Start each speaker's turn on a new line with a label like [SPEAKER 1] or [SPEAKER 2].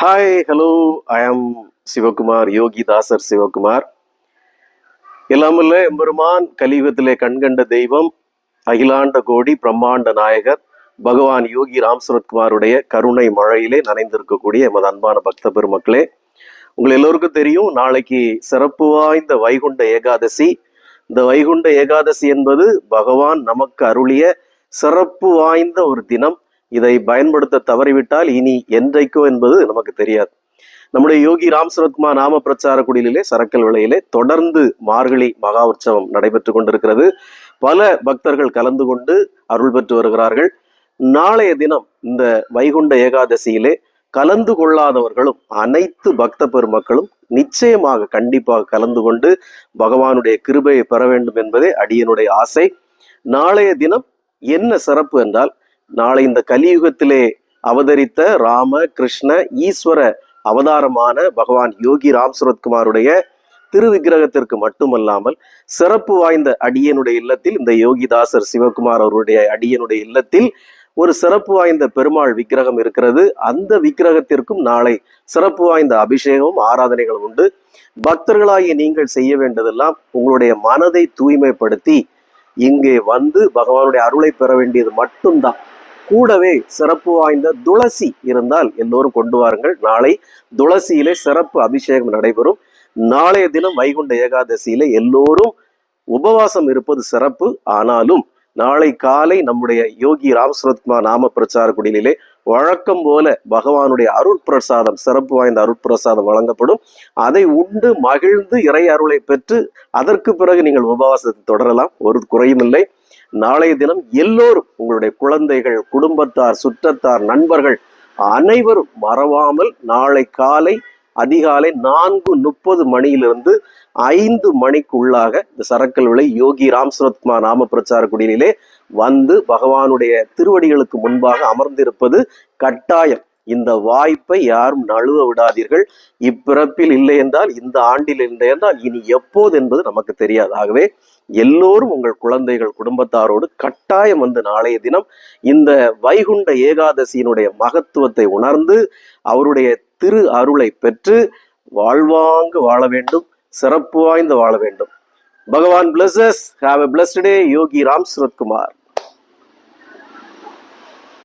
[SPEAKER 1] Hi hello ஐ ஆம் சிவகுமார் யோகிதாசர் சிவகுமார் எல்லாமல்ல எம்பெருமான் கலியுகத்திலே கண்கண்ட தெய்வம் அகிலாண்ட கோடி பிரம்மாண்ட நாயகர் பகவான் யோகி ராம் சரத்குமாருடைய கருணை மழையிலே நனைந்திருக்கக்கூடிய எமது அன்பான பக்த பெருமக்களே உங்கள் எல்லோருக்கும் தெரியும் நாளைக்கு சிறப்பு வாய்ந்த வைகுண்ட ஏகாதசி. இந்த வைகுண்ட ஏகாதசி என்பது பகவான் நமக்கு அருளிய சிறப்பு வாய்ந்த ஒரு தினம். இதை பயன்படுத்த தவறிவிட்டால் இனி என்றைக்கோ என்பது நமக்கு தெரியாது. நம்முடைய யோகி ராம் சரத்குமார் நாம பிரச்சார குடிலிலே சரக்கல் விலையிலே தொடர்ந்து மார்கழி மகா உற்சவம் நடைபெற்று கொண்டிருக்கிறது. பல பக்தர்கள் கலந்து கொண்டு அருள் பெற்று வருகிறார்கள். நாளைய தினம் இந்த வைகுண்ட ஏகாதசியிலே கலந்து கொள்ளாதவர்களும் அனைத்து பக்த பெருமக்களும் நிச்சயமாக கண்டிப்பாக கலந்து கொண்டு பகவானுடைய கிருபையை பெற வேண்டும் என்பதே அடியனுடைய ஆசை. நாளைய தினம் என்ன சிறப்பு என்றால் நாளை இந்த கலியுகத்திலே அவதரித்த ராம கிருஷ்ண ஈஸ்வர அவதாரமான பகவான் யோகி ராம் சுரத்குமாருடைய திருவிக்கிரகத்திற்கு மட்டுமல்லாமல் சிறப்பு வாய்ந்த அடியனுடைய இல்லத்தில் இந்த யோகிதாசர் சிவகுமார் அவருடைய அடியனுடைய இல்லத்தில் ஒரு சிறப்பு வாய்ந்த பெருமாள் விக்கிரகம் இருக்கிறது. அந்த விக்கிரகத்திற்கும் நாளை சிறப்பு வாய்ந்த அபிஷேகமும் ஆராதனைகளும் உண்டு. பக்தர்களாகிய நீங்கள் செய்ய வேண்டதெல்லாம் உங்களுடைய மனதை தூய்மைப்படுத்தி இங்கே வந்து பகவானுடைய அருளை பெற வேண்டியது மட்டும்தான். கூடவே சிறப்பு வாய்ந்த துளசி இருந்தால் எல்லோரும் கொண்டு வாருங்கள். நாளை துளசியிலே சிறப்பு அபிஷேகம் நடைபெறும். நாளைய தினம் வைகுண்ட ஏகாதசியில எல்லோரும் உபவாசம் இருப்பது சிறப்பு. ஆனாலும் நாளை காலை நம்முடைய யோகி ராம் நாம பிரச்சார குடிலே வழக்கம் போல பகவானுடைய அருட்பிரசாதம் சிறப்பு வாய்ந்த அருட்பிரசாதம் வழங்கப்படும். அதை உண்டு மகிழ்ந்து இறை அருளை பெற்று அதற்கு பிறகு நீங்கள் உபவாசத்தை தொடரலாம். ஒரு குறையும் இல்லை. நாளைய தினம் எல்லோரும் உங்களுடைய குழந்தைகள் குடும்பத்தார் சுற்றத்தார் நண்பர்கள் அனைவரும் மறவாமல் நாளை காலை அதிகாலை நான்கு முப்பது மணியிலிருந்து ஐந்து மணிக்குள்ளாக இந்த சரக்கல் விலை யோகி ராம் சரத்குமார் நாம பிரச்சார குடியிலே வந்து பகவானுடைய திருவடிகளுக்கு முன்பாக அமர்ந்திருப்பது கட்டாயம். இந்த வாய்ப்பை யாரும் நழுவ விடாதீர்கள். இப்பிறப்பில் இல்லை என்றால் இந்த ஆண்டில் இல்லை என்றால் இனி எப்போது என்பது நமக்கு தெரியாது. ஆகவே எல்லோரும் உங்கள் குழந்தைகள் குடும்பத்தாரோடு கட்டாயம் வந்து நாளைய தினம் இந்த வைகுண்ட ஏகாதசியினுடைய மகத்துவத்தை உணர்ந்து அவருடைய திரு அருளை பெற்று வாழ்வாங்கு வாழ வேண்டும் சிறப்பு வாய்ந்து வாழ வேண்டும். Bhagavan blesses have a blessed day Yogi Ram Suratkumar.